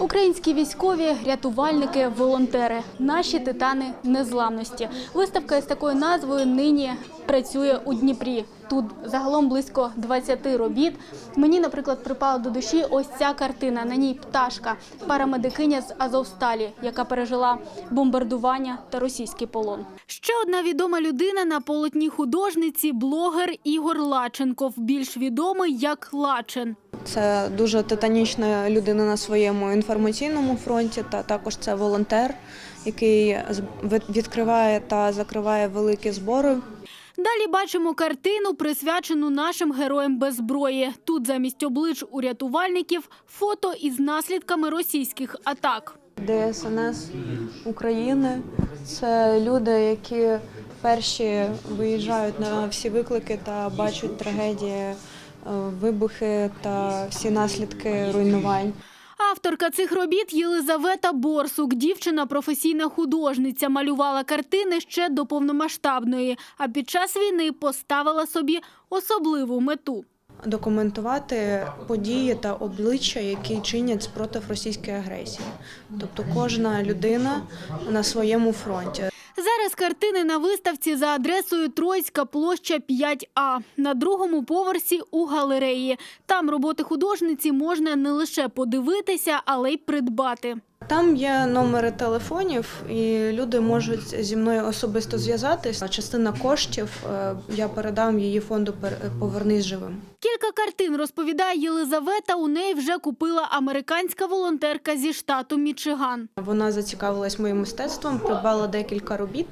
Українські військові, рятувальники, волонтери, наші титани незламності. Виставка із такою назвою нині працює у Дніпрі. Тут загалом близько 20 робіт. Мені, наприклад, припала до душі ось ця картина. На ній пташка, парамедикиня з Азовсталі, яка пережила бомбардування та російський полон. Ще одна відома людина на полотні художниці блогер Ігор Лаченков, більш відомий як Лачен. Це дуже титанічна людина на своєму інформаційному фронті, та також це волонтер, який відкриває та закриває великі збори. Далі бачимо картину, присвячену нашим героям без зброї. Тут замість облич у рятувальників фото із наслідками російських атак. ДСНС України це люди, які перші виїжджають на всі виклики та бачать трагедії, вибухи та всі наслідки руйнувань. Авторка цих робіт Єлизавета Борсук. Дівчина професійна художниця, малювала картини ще до повномасштабної, а під час війни поставила собі особливу мету. документувати події та обличчя, які чинять спротив російської агресії. Тобто кожна людина на своєму фронті. Зараз картини на виставці за адресою Троїцька площа 5А на другому поверсі у галереї. Там роботи художниці можна не лише подивитися, але й придбати. Там є номери телефонів, і люди можуть зі мною особисто зв'язатись. Частина коштів е, я передам її фонду «Пер- Повернись живим. Кілька картин розповідає Єлизавета. У неї вже купила американська волонтерка зі штату Мічиган. Вона зацікавилась моїм мистецтвом, придбала декілька робіт.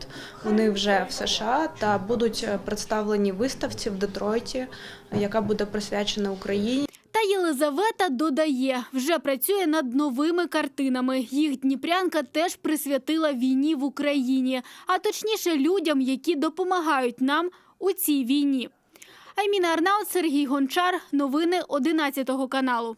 Вони вже в США та будуть представлені виставці в Детройті, яка буде присвячена Україні. Та Єлизавета додає, вже працює над новими картинами. Їх Дніпрянка теж присвятила війні в Україні, а точніше людям, які допомагають нам у цій війні. Айміна Арнаут, Сергій Гончар. Новини 11 каналу.